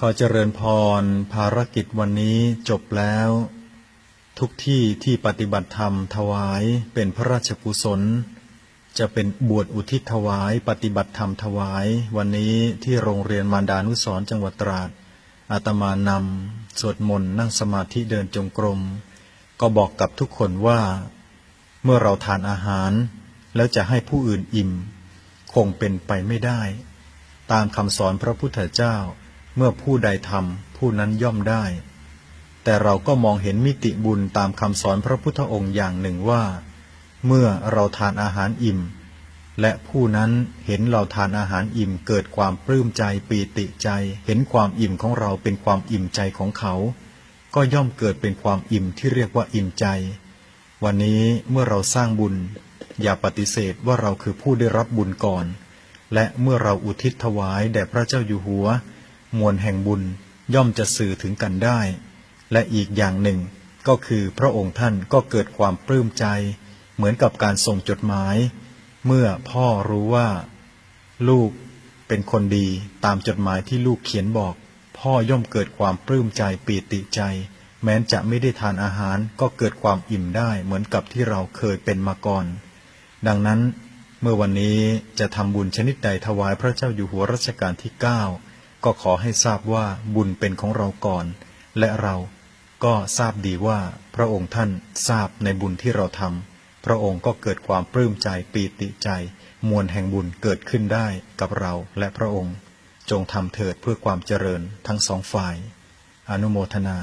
ขอเจริญพร ภารกิจวันนี้จบแล้ว ทุกที่ที่ปฏิบัติธรรมถวายเป็นพระราชกุศล จะเป็นบวชอุทิศถวาย ปฏิบัติธรรมถวาย วันนี้ที่โรงเรียนมารดานุสรจังหวัดตราดอาตมานำสวดมนต์นั่งสมาธิเดินจงกรม ก็บอกกับทุกคนว่า เมื่อเราทานอาหาร แล้วจะให้ผู้อื่นอิ่ม คงเป็นไปไม่ได้ ตามคำสอนพระพุทธเจ้า เมื่อผู้ใดทำผู้นั้นย่อมได้ แต่เราก็มองเห็นมิติบุญตามคำสอนพระพุทธองค์อย่างหนึ่งว่า เมื่อเราทานอาหารอิ่ม และผู้นั้นเห็นเราทานอาหารอิ่มเกิดความปลื้มใจปีติใจ เห็นความอิ่มของเราเป็นความอิ่มใจของเขา ก็ย่อมเกิดเป็นความอิ่มที่เรียกว่าอิ่มใจ วันนี้เมื่อเราสร้างบุญ อย่าปฏิเสธว่าเราคือผู้ได้รับบุญก่อน และเมื่อเราอุทิศถวายแด่พระเจ้าอยู่หัว มวลแห่งบุญย่อมจะสื่อถึงกันได้ และอีกอย่างหนึ่งก็คือพระองค์ท่านก็เกิดความปลื้มใจ เหมือนกับการส่งจดหมาย เมื่อพ่อรู้ว่า ลูกเป็นคนดีตามจดหมายที่ลูกเขียนบอก พ่อย่อมเกิดความปลื้มใจปีติใจ แม้นจะไม่ได้ทานอาหารก็เกิดความอิ่มได้เหมือนกับที่เราเคยเป็นมาก่อน ดังนั้น เมื่อวันนี้จะทำบุญชนิดใดถวายพระเจ้าอยู่หัวรัชกาลที่ 9 ก็ขอให้ทราบว่าบุญเป็นของเราก่อน และเราก็ทราบดีว่าพระองค์ท่านทราบในบุญที่เราทำพระองค์ก็เกิดความปลื้มใจปีติใจ มวลแห่งบุญเกิดขึ้นได้กับเราและพระองค์ จงทำเถิดเพื่อความเจริญทั้งสองฝ่าย อนุโมทนา